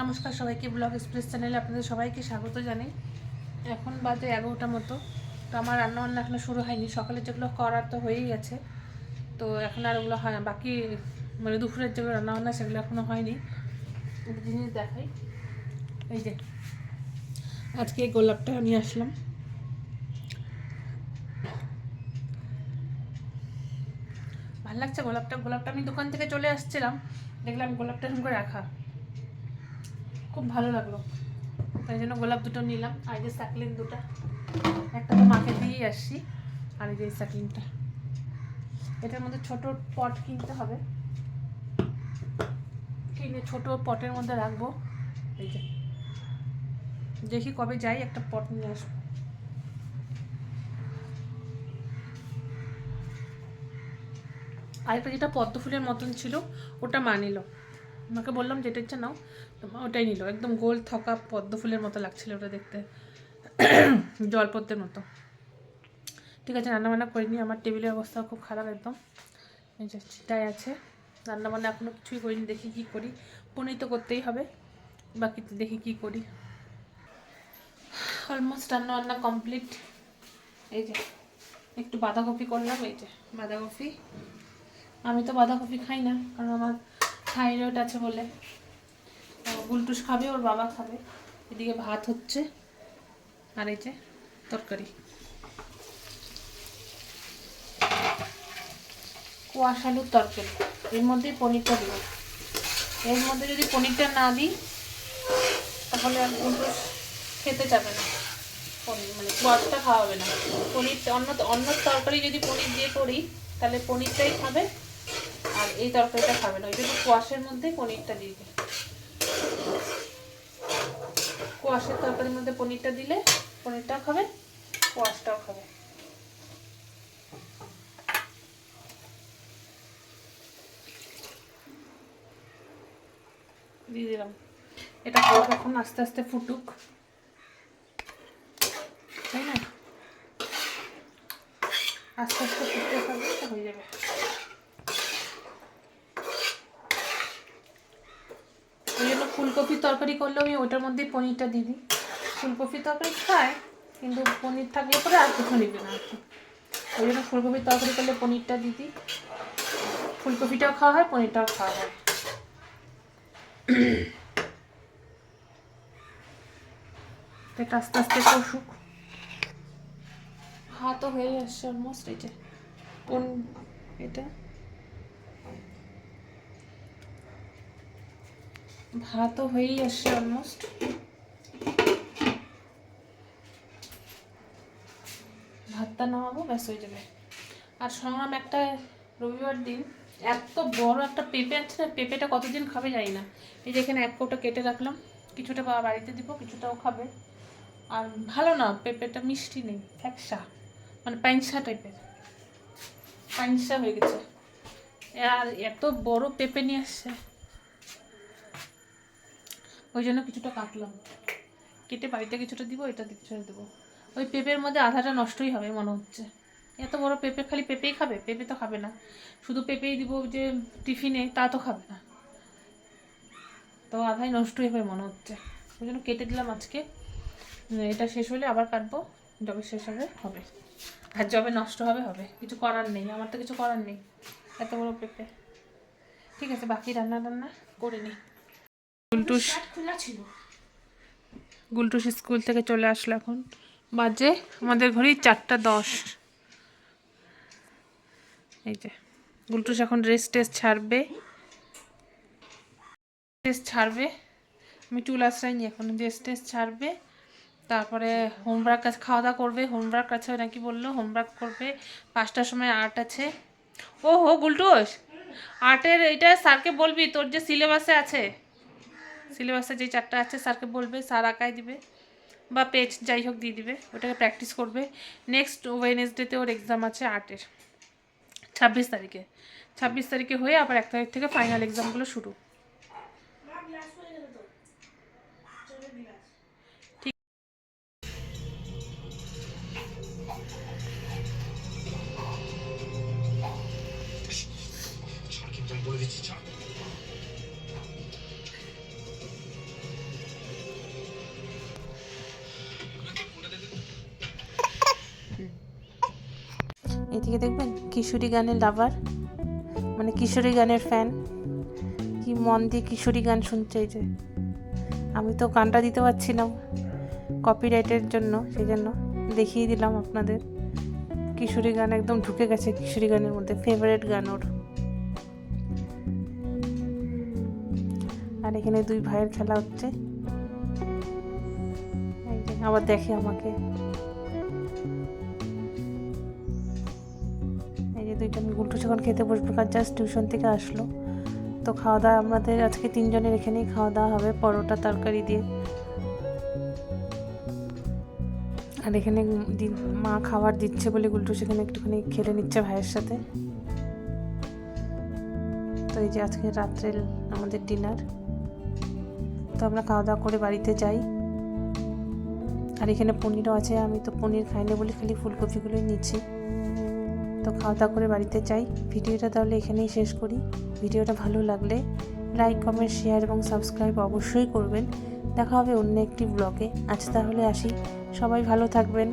নমস্কার সবাইকে blog express চ্যানেলে আপনাদের সবাইকে স্বাগত জানাই। এখন বাজে এগারোটা মতো, তো আমার রান্না বান্না এখনও শুরু হয়নি। সকালে যেগুলো করার তো হয়েই গেছে, তো এখন আর ওগুলো হয় বাকি মানে দুপুরের যেগুলো রান্না বান্না সেগুলো এখনও হয়নি। জিনিস দেখাই। এই যে, আজকে এই গোলাপটা নিয়ে আসলাম। ভালো লাগছে গোলাপটা? গোলাপটা আমি দোকান থেকে চলে আসছিলাম। দেখলাম গোলাপটা এরকম করে রাখা। খুব ভালো লাগল। তাই জন্য গোলাপ দুটো নিলাম। আর যে সাকলিন দুটো, একটা তো মাকে দিয়েই আসছি, আর যে সাকলিনটা এটার মধ্যে ছোট পট কিনতে হবে। কিনে ছোট পটের মধ্যে রাখব। এই যে। দেখি কবে যাই একটা পট নিয়ে আসব। আরেকটা যেটা পদ্ম ফুলের মতন ছিল, ওটা মা আমাকে বললাম, যেটা ইচ্ছা নাও। ওটাই নিল। একদম গোল থকা পদ্ম ফুলের মতো লাগছিল ওটা দেখতে। জলপদ্মের মতো। ঠিক আছে, রান্নাবান্না করিনি। আমার টেবিলের অবস্থা খুব খারাপ একদম। এই যে চিটাই আছে। রান্নাবান্না এখনও কিছুই করিনি। দেখি কি করি। পনির তো করতেই হবে। বাকি দেখি কি করি। অলমোস্ট রান্না বান্না কমপ্লিট। এই যে, একটু বাঁধাকপি করলাম। এই যে, বাঁধাকপি। আমি তো বাঁধাকপি খাই না, কারণ আমার থাইরয়েড আছে বলে। গুলটুস খাবে, ওর বাবা খাবে। এদিকে ভাত হচ্ছে, আর এই যে তরকারি। কোয়াশ আলুর তরকারি, এর মধ্যেই পনিরটা দেবো। এর মধ্যে যদি পনিরটা না দিই, তাহলে গুলটুস খেতে যাবে না। পনির মানে কোয়াশটা খাওয়াবে না। পনির অন্য অন্য তরকারি যদি পনির দিয়ে করি, তাহলে পনিরটাই খাবে আর এই তরকারিটা খাবে না ওই জন্য কোয়াশের মধ্যেই পনিরটা দিয়ে দিই কোয়াশের তরকারির মধ্যে পনিরটা দিলে পনিরটাও খাবে কোয়াশটাও খাবে দিয়ে দিলাম। এটা এখন আস্তে আস্তে ফুটুক তাই না আস্তে আস্তে ফুটতে থাকবে তো হয়ে যাবে ওই জন্য ফুলকপির তরকারি করলেও আমি ওটার মধ্যেই পনিরটা দিয়ে দিই। ফুলকপির তরকারি খায় কিন্তু পনির থাকলে পরে আর কিছু নেবে না আর কি। ওই জন্য ফুলকপির তরকারি করলে পনিরটা দিয়ে দিই। ফুলকপিটাও খাওয়া হয়, পনিরটাও খাওয়া হয়। এটা আস্তে আস্তে কষুক ভাতও হয়ে আসছে অলমোস্ট এই যে কোন এটা। ভাতও হয়েই আসছে অলমোস্ট ভাতটা নামাবো, ব্যাস হয়ে যাবে। আর সংগ্রাম একটা রবিবার দিন, এত বড় একটা পেঁপে আছে না, পেঁপেটা কতদিন খাবে জানি না। এই যে এখানে এক কৌটা কেটে রাখলাম, কিছুটা বা বাড়িতে দিব, কিছুটাও খাবে। আর ভালো না, পেঁপেটা মিষ্টি নেই, ফ্যাকসা মানে পাইনসা টাইপের। পাইনসা হয়ে গেছে। আর এত বড় পেঁপে নিয়ে আসছে। ওই জন্য কিছুটা কাটলাম। কেটে বাড়িতে কিছুটা দিব, এটা কিছুটা দেবো। ওই পেঁপের মধ্যে আধাটা নষ্টই হবে মনে হচ্ছে। এত বড় পেঁপে খালি পেঁপেই খাবে? পেঁপে তো খাবে না। শুধু পেঁপেই দিব যে টিফিনে, তা তো খাবে না। তো আধাই নষ্টই হবে মনে হচ্ছে। ওই জন্য কেটে দিলাম আজকে। এটা শেষ হলে আবার কাটবো। যবে শেষ হবে হবে। আর যবে নষ্ট হবে হবে। কিছু করার নেই, আমার তো কিছু করার নেই। এত বড় পেঁপে। ঠিক আছে, বাকি রান্না টান্না করে নিই। গুলটুস গুলটুস স্কুল থেকে চলে আসলো এখন। বাজে আমাদের ঘরেই চারটা দশ। এই যে গুলটুস এখন ড্রেস টেস্ট ছাড়বে। টেস্ট ছাড়বে। আমি চুল আশ্রয়নি এখন ড্রেস টেস্ট ছাড়বে। তারপরে হোমওয়ার্ক কাছে খাওয়া দাওয়া করবে। হোমওয়ার্ক আছে নাকি বলল? হোমওয়ার্ক করবে। পাঁচটার সময় আর্ট আছে। ও হো গুলটুস আর্টের এটা স্যারকে বলবি তোর যে সিলেবাসে আছে। সিলেবাসে যে চারটা আছে স্যারকে বলবে, স্যার আঁকায় দিবে বা পেজ যাই হোক দিয়ে দিবে, ওটাকে প্র্যাকটিস করবে। নেক্সট ওয়েনেসডেতে ওর এক্সাম আছে আর্টের ছাব্বিশ তারিখে। ছাব্বিশ তারিখে হয়ে আবার এক তারিখ থেকে ফাইনাল এক্সামগুলো শুরু। এদিকে দেখবেন? কিশোরী গানের লাভার মানে কিশোরী গানের ফ্যান কি মন দিয়ে কিশোরী গান শুনছে এই যে। আমি তো গানটা দিতে পারছি না কপিরাইটের জন্য সেই জন্য দেখিয়ে দিলাম আপনাদের। কিশোরী গান একদম ঢুকে গেছে, কিশোরী গানের মধ্যে ফেভারেট গান ওর। আর এখানে দুই ভাইয়ের খেলা হচ্ছে। আবার দেখে আমাকে। দুইজন গুলটু যখন খেতে বসবে কাজ জাস্ট টিউশন থেকে আসলো। তো খাওয়া দাওয়া আমাদের আজকে তিনজনের এখানেই খাওয়া দাওয়া হবে, পরোটা, তরকারি দিয়ে। আর এখানে মা খাবার দিচ্ছে বলে গুলটু সেখানে একটুখানি খেলে নিচ্ছে ভাইয়ের সাথে। তো এই যে আজকে রাত্রে আমাদের ডিনার তো আমরা খাওয়া দাওয়া করে বাড়িতে যাই। আর এখানে পনিরও আছে, আমি তো পনির খাইনি বলে খালি ফুলকপিগুলোই নিচ্ছি। তো খাওয়া দাওয়া করে বাড়িতে যাই। ভিডিওটা তাহলে এখানেই শেষ করি। ভিডিওটা ভালো লাগলে লাইক কমেন্ট শেয়ার এবং সাবস্ক্রাইব অবশ্যই করবেন। দেখা হবে অন্য একটি ব্লগে আজ তাহলে আসি। সবাই ভালো থাকবেন।